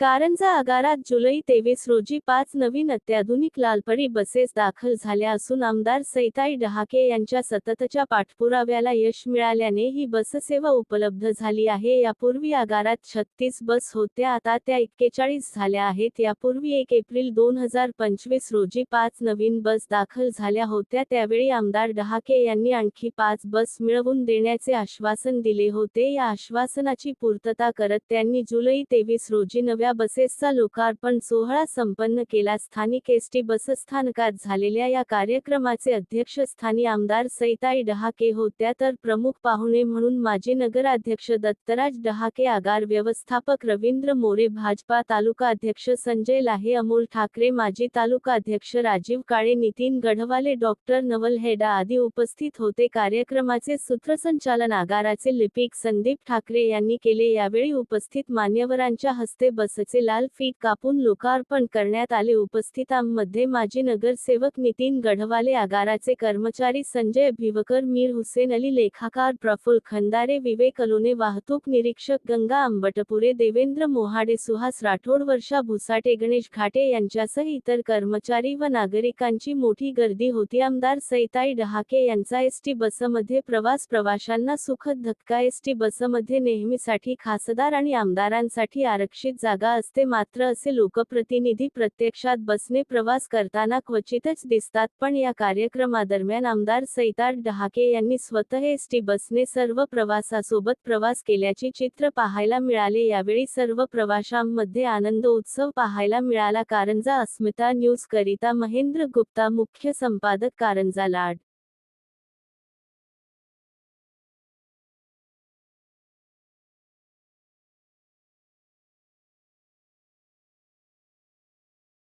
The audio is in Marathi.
कारंजा आगारात जुलै तेवीस रोजी पाच नवीन अत्याधुनिक लालपरी बसेस दाखल झाल्या असून आमदार सैताई डहाके यांच्या सततच्या पाठपुराव्याला यश मिळाल्याने ही बससेवा उपलब्ध झाली आहे. यापूर्वी आगारात छत्तीस बस होत्या आता त्या एक्केचाळीस झाल्या आहेत. यापूर्वी एक एप्रिल दोन हजार पंचवीस रोजी पाच नवीन बस दाखल झाल्या होत्या त्यावेळी आमदार डहाके यांनी आणखी पाच बस मिळवून देण्याचे आश्वासन दिले होते. या आश्वासनाची पूर्तता करत त्यांनी जुलै तेवीस रोजी नव्या या बसेसचा लोकार्पण सोहळा संपन्न केला. स्थानिक एसटी बसस्थानकात झालेल्या या कार्यक्रमाचे अध्यक्षस्थानी आमदार सैताई डहाके होत्या तर प्रमुख पाहुणे म्हणून माजी नगराध्यक्ष दत्तराज डहाके आगार व्यवस्थापक रवींद्र मोरे भाजपा तालुका अध्यक्ष संजय लाहे अमोल ठाकरे माजी तालुका अध्यक्ष राजीव काळे नितीन गढवाले डॉक्टर नवल हेडा आदी उपस्थित होते. कार्यक्रमाचे सूत्रसंचालन आगाराचे लिपिक संदीप ठाकरे यांनी केले. यावेळी उपस्थित मान्यवरांच्या हस्ते बस कापसाचे लाल फीत कापून लोकार्पण करण्यात आले. उपस्थितांमध्ये माजी नगरसेवक नितीन गढवाले आगाराचे कर्मचारी संजय भिवकर मीर हुसेन अली लेखाकार प्रफुल्ल खंदारे विवेक अलोने वाहतूक निरीक्षक गंगा आंबटपुरे देवेंद्र मोहाडे सुहास राठोड वर्षा भुसाटे गणेश घाटे यांच्यासह इतर कर्मचारी व नागरिकांची मोठी गर्दी होती. आमदार सैताई डहाके यांचा एसटी बसमध्ये प्रवास प्रवाशांना सुखद धक्का. एसटी बसमध्ये नेहमीसाठी खासदार आणि आमदारांसाठी आरक्षित जागा असते मात्र असे लोकप्रतिनिधी प्रत्यक्षात बसने प्रवास करताना क्वचितच दिसतात. पण या कार्यक्रमादरम्यान आमदार सैतार डहाके यांनी स्वतः एस टी बसने सर्व प्रवासासोबत प्रवास केल्याचे चित्र पाहायला मिळाले. यावेळी सर्व प्रवाशांमध्ये आनंद उत्सव पाहायला मिळाला. कारंजा अस्मिता न्यूज करिता महेंद्र गुप्ता मुख्य संपादक कारंजा लाड.